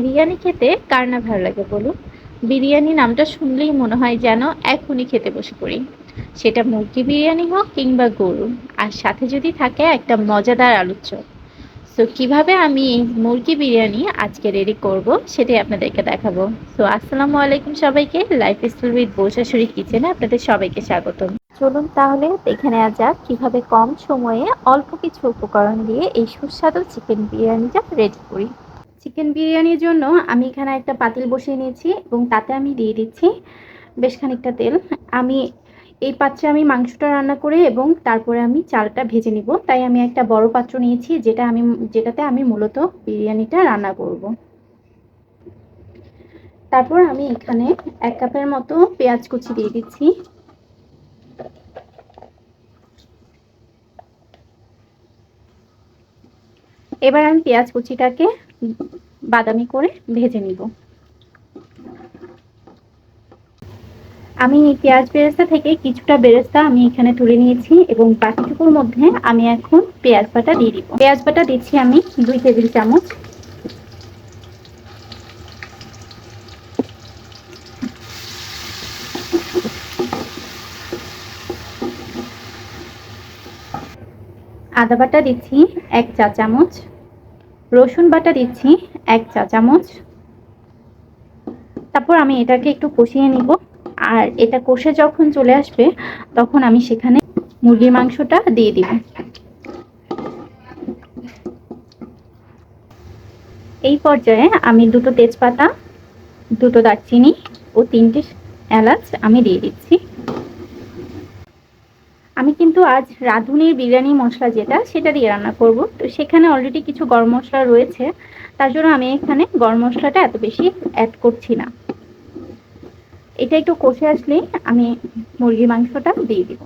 বিরিয়ানি খেতে কার না ভালো লাগে বলুন? বিরিয়ানি নামটা শুনলেই মনে হয় যেন এখনই খেতে বসে পড়ি। সেটা মুরগি বিরিয়ানি হোক কিংবা গরু। আর সাথে যদি থাকে একটা মজাদার আলুর চপ। সো কীভাবে আমি মুরগি বিরিয়ানি আজকে রেডি করব সেটাই আপনাদেরকে দেখাবো। সো আসসালামু আলাইকুম সবাইকে। লাইফ স্টাইল উইথ বৌশাশুড়ি কিচেনে আপনাদের সবাইকে স্বাগতম। চলুন তাহলে দেখে নেওয়া যাক কীভাবে কম সময়ে অল্প কিছু উপকরণ দিয়ে এই সুস্বাদু চিকেন বিরিয়ানিটা রেডি করি। চিকেন বিরিয়ানির জন্য আমি এখানে একটা পাতিল বসিয়ে নিয়েছি এবং তাতে আমি দিয়ে দিচ্ছি বেশ খানিকটা তেল। আমি এই পাত্রে আমি মাংসটা রান্না করে এবং তারপরে আমি চালটা ভেজে নিব। তাই আমি একটা বড় পাত্র নিয়েছি যেটা আমি, যেটাতে আমি মূলত বিরিয়ানিটা রান্না করব। তারপর আমি এখানে এক কাপের মতো পেঁয়াজ কুচি দিয়ে দিচ্ছি। এবার আমি পেঁয়াজ কুচিটাকে বাদামি করে ভেজে নিব। আমি পেঁয়াজ বেরেস্তা থেকে কিছুটা বেরেস্তা আমি এখানে তুলে নিয়েছি এবং বাকিটুকুর মধ্যে আমি এখন পেঁয়াজ বাটা দিয়ে দিব। পেঁয়াজ বাটা দিচ্ছি আমি দুই টেবিল চামচ। আদা বাটা দিচ্ছি এক চা চামচ। রসুন বাটা দিচ্ছি, এক চা চামচ। তারপর আমি এটাকে একটু কষিয়ে নিব। আর এটা কষে যখন চলে আসবে, তখন আমি সেখানে মুরগির মাংসটা দিয়ে দিব। এই পর্যায়ে আমি দুটো তেজপাতা, দুটো দারচিনি ও তিনটে এলাচ আমি দিয়ে দিচ্ছি। কিন্তু আজ রাঁধুনির বিরিয়ানি মশলা যেটা, সেটা দিয়ে রান্না করব। তো সেখানে অলরেডি কিছু গরম মশলা রয়েছে। তার জন্য আমি এখানে গরম মশলাটা এত বেশি অ্যাড করছি না। এটা একটু কষে আসলে আমি মুরগির মাংসটা দিয়ে দিব।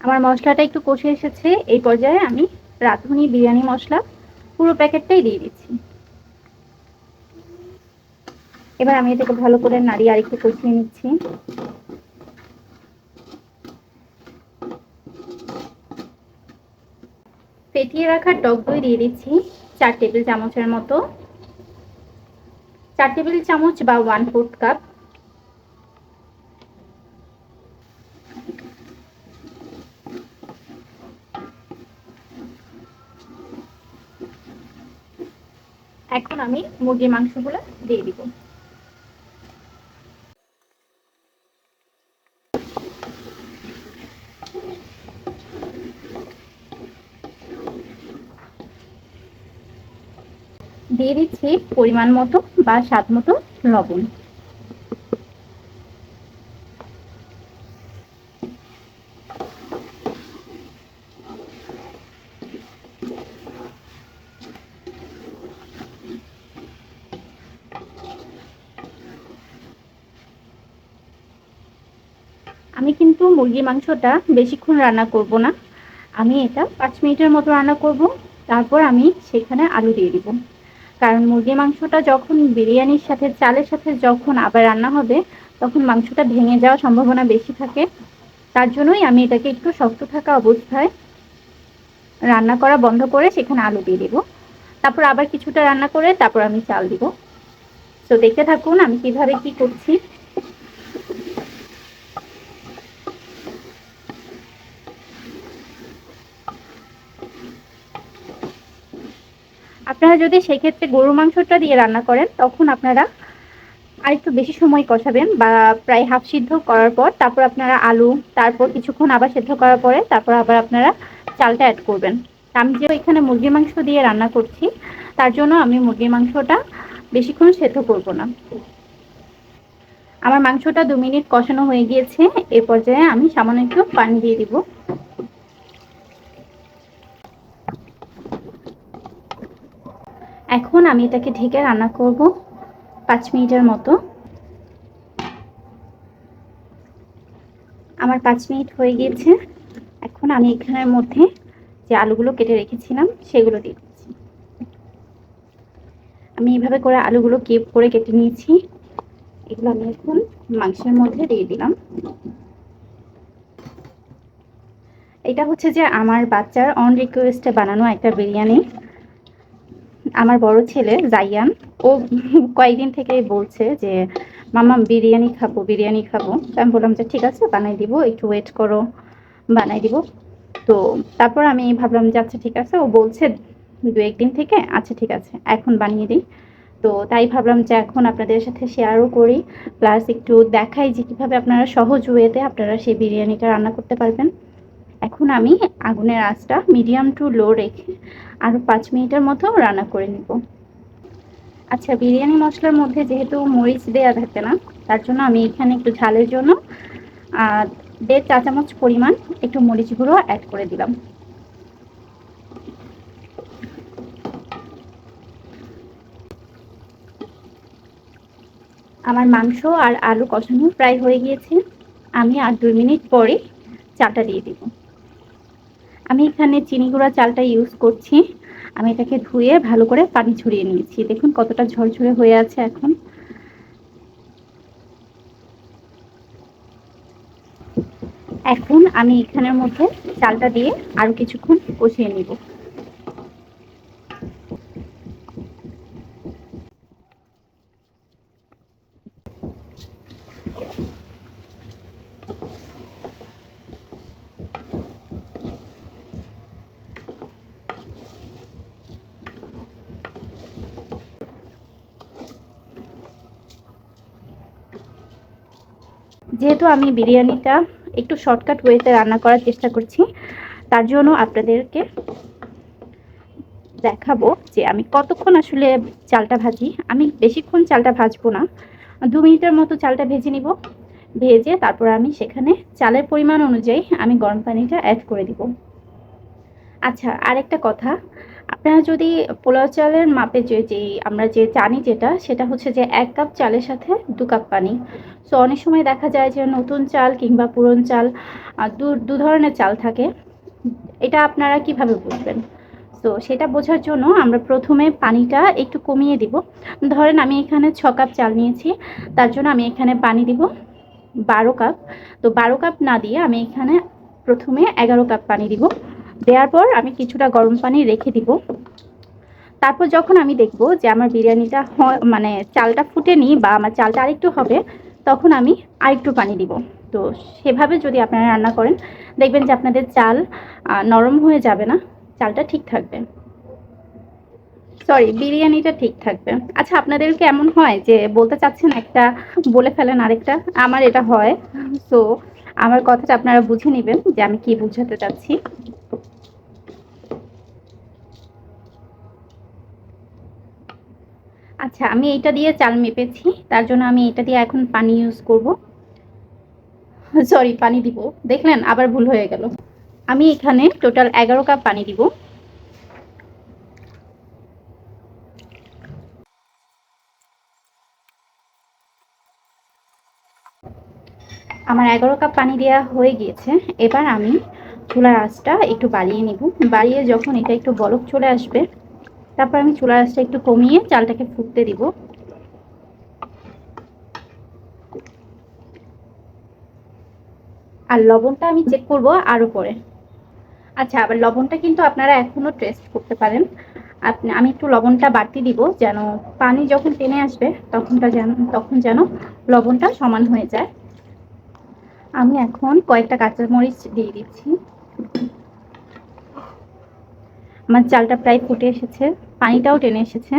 আমার মশলাটা একটু কষে এসেছে। এই পর্যায়ে আমি রাঁধুনি বিরিয়ানি মশলা পুরো প্যাকেটটাই দিয়ে দিচ্ছি। এবার আমি এটাকে ভালো করে নাড়িয়ে আরেকটু কষিয়ে নিচ্ছি। ফেটিয়ে রাখা টক দই দিয়ে দিচ্ছি চার টেবিল চামচের মতো। চার টেবিল চামচ বা ওয়ান ফোর্থ কাপ এখন আমি মুরগির মাংসগুলো দিয়ে দিব। দিয়ে দিচ্ছি পরিমাণ মতো বা স্বাদ মতো লবণ। আমি কিন্তু মুরগির মাংসটা বেশিক্ষণ রান্না করব না। আমি এটা পাঁচ মিনিটের মতো রান্না করব। তারপর আমি সেখানে আলু দিয়ে দিব। কারণ মুরগির মাংসটা যখন বিরিয়ানির সাথে, চালের সাথে যখন আবার রান্না হবে, তখন মাংসটা ভেঙে যাওয়ার সম্ভাবনা বেশি থাকে। তার জন্যই আমি এটাকে একটু শক্ত থাকা অবস্থায় রান্না করা বন্ধ করে সেখানে আলু দিয়ে দেবো। তারপর আবার কিছুটা রান্না করে তারপর আমি চাল দিব। তো দেখতে থাকুন আমি কীভাবে কি করছি। আপনারা যদি সেক্ষেত্রে গরুর মাংসটা দিয়ে রান্না করেন, তখন আপনারা আরেকটু বেশি সময় কষাবেন বা প্রায় হাফ সিদ্ধ করার পর তারপর আপনারা আলু, তারপর কিছুক্ষণ আবার সিদ্ধ করার পরে তারপর আবার আপনারা চালটা অ্যাড করবেন। আমি যে এখানে মুরগির মাংস দিয়ে রান্না করছি, তার জন্য আমি মুরগির মাংসটা বেশিক্ষণ সেদ্ধ করব না। আমার মাংসটা দু মিনিট কষানো হয়ে গিয়েছে, এ পর্যায়ে আমি সামান্য একটু পানি দিয়ে দিব। এখন আমি এটাকে ঢেকে রান্না করব পাঁচ মিনিটের মতো। আমার পাঁচ মিনিট হয়ে গিয়েছে। এখন আমি এখানের মধ্যে যে আলুগুলো কেটে রেখেছিলাম, সেগুলো দিয়ে দিচ্ছি। আমি এইভাবে করে আলুগুলো কেপ করে কেটে নিয়েছি। এগুলো আমি এখন মাংসের মধ্যে দিয়ে দিলাম। এটা হচ্ছে যে আমার বাচ্চার অন রিকোয়েস্টে বানানো একটা বিরিয়ানি। আমার বড় ছেলে জাইয়ান, ও কয়েকদিন থেকেই বলছে যে মামা বিরিয়ানি খাব বিরিয়ানি খাব। আমি বললাম যে, ঠিক আছে, বানাই দিব, একটু ওয়েট করো, বানাই দিব। তো তারপর আমি ভাবলাম যে আচ্ছা ঠিক আছে। ও বলছে দু একদিন থেকে আচ্ছা ঠিক আছে, এখন বানিয়ে দিই। তো তাই ভাবলাম যে, এখন আপনাদের সাথে শেয়ারও করি। প্লাস একটু দেখাই যে, কীভাবে আপনারা সহজ ওয়েতে আপনারা সেই বিরিয়ানিটা রান্না করতে পারবেন। এখন আমি আগুনের আঁচটা মিডিয়াম টু লো রেখে আরও পাঁচ মিনিটের মতো রান্না করে নিব। আচ্ছা বিরিয়ানি মশলার মধ্যে যেহেতু মরিচ দেওয়া থাকে না, তার জন্য আমি এখানে একটু ঝালের জন্য দেড় চা চামচ পরিমাণ একটু মরিচ গুঁড়ো অ্যাড করে দিলাম। আমার মাংস আর আলু কষানো প্রায় হয়ে গিয়েছে। আমি আর দুই মিনিট পরে চাটা দিয়ে দিব। আমি এখানে চিনি গুঁড়া চালটা ইউজ করছি। আমি এটাকে ধুয়ে ভালো করে পানি ছড়িয়ে নিয়েছি। দেখুন কতটা ঝরঝরে হয়ে আছে এখন। এখন আমি এখানের মধ্যে চালটা দিয়ে আরও কিছুক্ষণ কষিয়ে নিব। যেহেতু আমি বিরিয়ানিটা একটু শর্টকাট ওয়েতে রান্না করার চেষ্টা করছি, তার জন্য আপনাদেরকে দেখাবো যে আমি কতক্ষণ আসলে চালটা ভাজি। আমি বেশিক্ষণ চালটা ভাজবো না, দু মিনিটের মতো চালটা ভেজে নিব। ভেজে তারপর আমি সেখানে চালের পরিমাণ অনুযায়ী আমি গরম পানিটা অ্যাড করে দিব। আচ্ছা আরেকটা কথা। আপনারা যদি পোলাও চালের মাপে যে যেই আমরা যে জানি যেটা, সেটা হচ্ছে যে এক কাপ চালের সাথে দু কাপ পানি। সো অনেক সময় দেখা যায় যে নতুন চাল কিংবা পুরন চাল দু দু ধরনের চাল থাকে। এটা আপনারা কীভাবে বুঝবেন? তো সেটা বোঝার জন্য আমরা প্রথমে পানিটা একটু কমিয়ে দিব। ধরেন আমি এখানে ছ কাপ চাল নিয়েছি, তার জন্য আমি এখানে পানি দিব বারো কাপ। তো বারো কাপ না দিয়ে আমি এখানে প্রথমে এগারো কাপ পানি দিব। দেওয়ার পর আমি কিছুটা গরম পানি রেখে দিব। তারপর যখন আমি দেখব যে আমার বিরিয়ানিটা মানে চালটা ফুটেনি বা আমার চালটা আরেকটু হবে, তখন আমি আরেকটু পানি দিব। তো সেভাবে যদি আপনারা রান্না করেন, দেখবেন যে আপনাদের চাল নরম হয়ে যাবে না, চালটা ঠিক থাকবে। সরি বিরিয়ানিটা ঠিক থাকবে। আচ্ছা আপনাদের কেমন হয়? যে বলতে চাচ্ছেন একটা, বলে ফেলেন আরেকটা, আমার এটা হয়। তো আমার কথাটা আপনারা বুঝে নেবেন যে আমি কি বুঝাতে চাচ্ছি। আচ্ছা আমি এটা দিয়ে চাল মেপেছি, তার জন্য আমি এটা দিয়ে এখন পানি ইউজ করব। সরি পানি দিব। দেখলেন, আবার ভুল হয়ে গেল। আমি এখানে টোটাল এগারো কাপ পানি দিব। আমার এগারো কাপ পানি দেওয়া হয়ে গিয়েছে, এবার আমি চুলার আঁচটা একটু বাড়িয়ে নিব। বাড়িয়ে যখন এটা একটু বরফ চলে আসবে, তারপর আমি চুলার আঁচটা একটু কমিয়ে চালটাকে ফুটতে দিব। আর লবণটা আমি চেক করব আরও পরে আচ্ছা আবার লবণটা কিন্তু আপনারা এখনও টেস্ট করতে পারেন। আপনি, আমি একটু লবণটা বাড়তি দিব যেন পানি যখন টেনে আসবে, তখনটা যেন, তখন যেন লবণটা সমান হয়ে যায়। আমি এখন কয়েকটা কাঁচামরিচ দিয়ে দিচ্ছি। আমার চালটা প্রায় ফুটে এসেছে, পানিটাও টেনে এসেছে।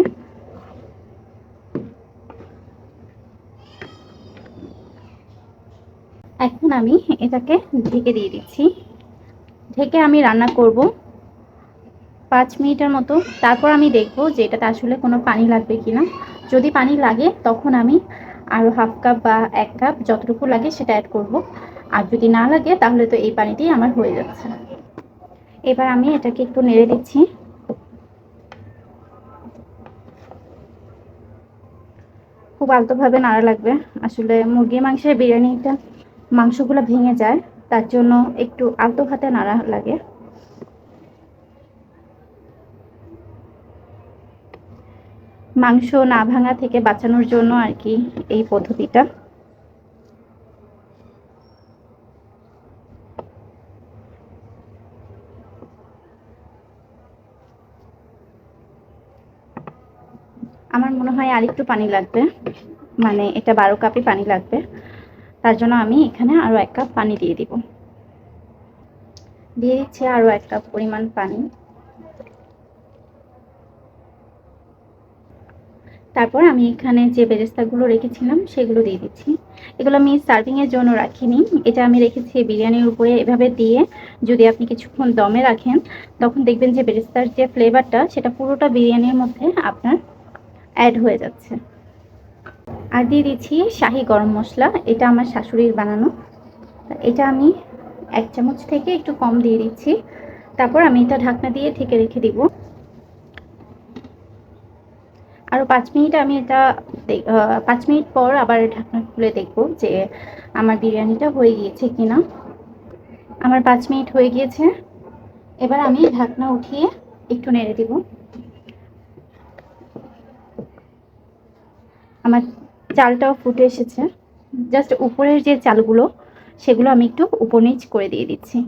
এখন আমি এটাকে ঢেকে দিয়ে দিচ্ছি। ঢেকে আমি রান্না করব পাঁচ মিনিটের মতো। তারপর আমি দেখব যে এটাতে আসলে কোনো পানি লাগবে কিনা। যদি পানি লাগে, তখন আমি আরও হাফ কাপ বা এক কাপ যতটুকু লাগে সেটা অ্যাড করব। আর যদি না লাগে, তাহলে তো এই পানিতেই আমার হয়ে যাচ্ছে। এবার আমি এটাকে একটু নেড়ে দিচ্ছি। খুব আলতোভাবে নাড়া লাগবে। আসলে মুরগির মাংসের বিরিয়ানিটা মাংসগুলো ভেঙে যায়, তার জন্য একটু আলতো হাতে নাড়া লাগে। মাংস না ভাঙা থেকে বাঁচানোর জন্য আর কি এই পদ্ধতিটা। আমার মনে হয় আর একটু পানি লাগবে। মানে এটা বারো কাপে পানি লাগবে। তার জন্য আমি এখানে আরও এক কাপ পানি দিয়ে দিব। দিয়ে দিচ্ছি আরও এক কাপ পরিমাণ পানি। তারপর আমি এখানে যে বেরেস্তাগুলো রেখেছিলাম, সেগুলো দিয়ে দিচ্ছি। এগুলো আমি সার্ভিংয়ের জন্য রাখিনি। এটা আমি রেখেছি বিরিয়ানির উপরে এভাবে দিয়ে যদি আপনি কিছুক্ষণ দমে রাখেন, তখন দেখবেন যে বেরেস্তার যে ফ্লেভারটা সেটা পুরোটা বিরিয়ানির মধ্যে আপনার অ্যাড হয়ে যাচ্ছে। আর দিয়ে দিচ্ছি শাহি গরম মশলা। এটা আমার শাশুড়ির বানানো। এটা আমি এক চামচ থেকে একটু কম দিয়ে দিচ্ছি। তারপর আমি এটা ঢাকনা দিয়ে ঢেকে রেখে দিব। আরও পাঁচ মিনিট আমি এটা পাঁচ মিনিট পর আবার ঢাকনা খুলে দেখব যে আমার বিরিয়ানিটা হয়ে গিয়েছে কিনা। আমার পাঁচ মিনিট হয়ে গিয়েছে। এবার আমি ঢাকনা উঠিয়ে একটু নেড়ে দিব। আমার চালটাও ফুটে এসেছে। জাস্ট উপরের যে চালগুলো, সেগুলো আমি একটু উপর করে দিয়ে দিচ্ছি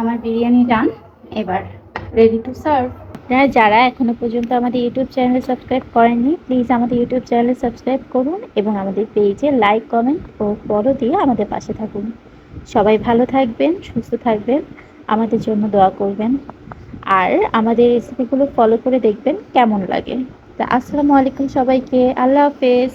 আমার বিরিয়ানি ডান, এবার রেডি টু সার্ভ আপনারা যারা এখনও পর্যন্ত আমাদের ইউটিউব চ্যানেলে সাবস্ক্রাইব করেননি প্লিজ আমাদের ইউটিউব চ্যানেলে সাবস্ক্রাইব করুন এবং আমাদের পেজে লাইক কমেন্ট ও ফলো দিয়ে আমাদের পাশে থাকুন। সবাই ভালো থাকবেন, সুস্থ থাকবেন, আমাদের জন্য দোয়া করবেন। আর আমাদের রেসিপিগুলো ফলো করে দেখবেন কেমন লাগে। তা আসসালামু আলাইকুম সবাইকে, আল্লাহ হাফেজ।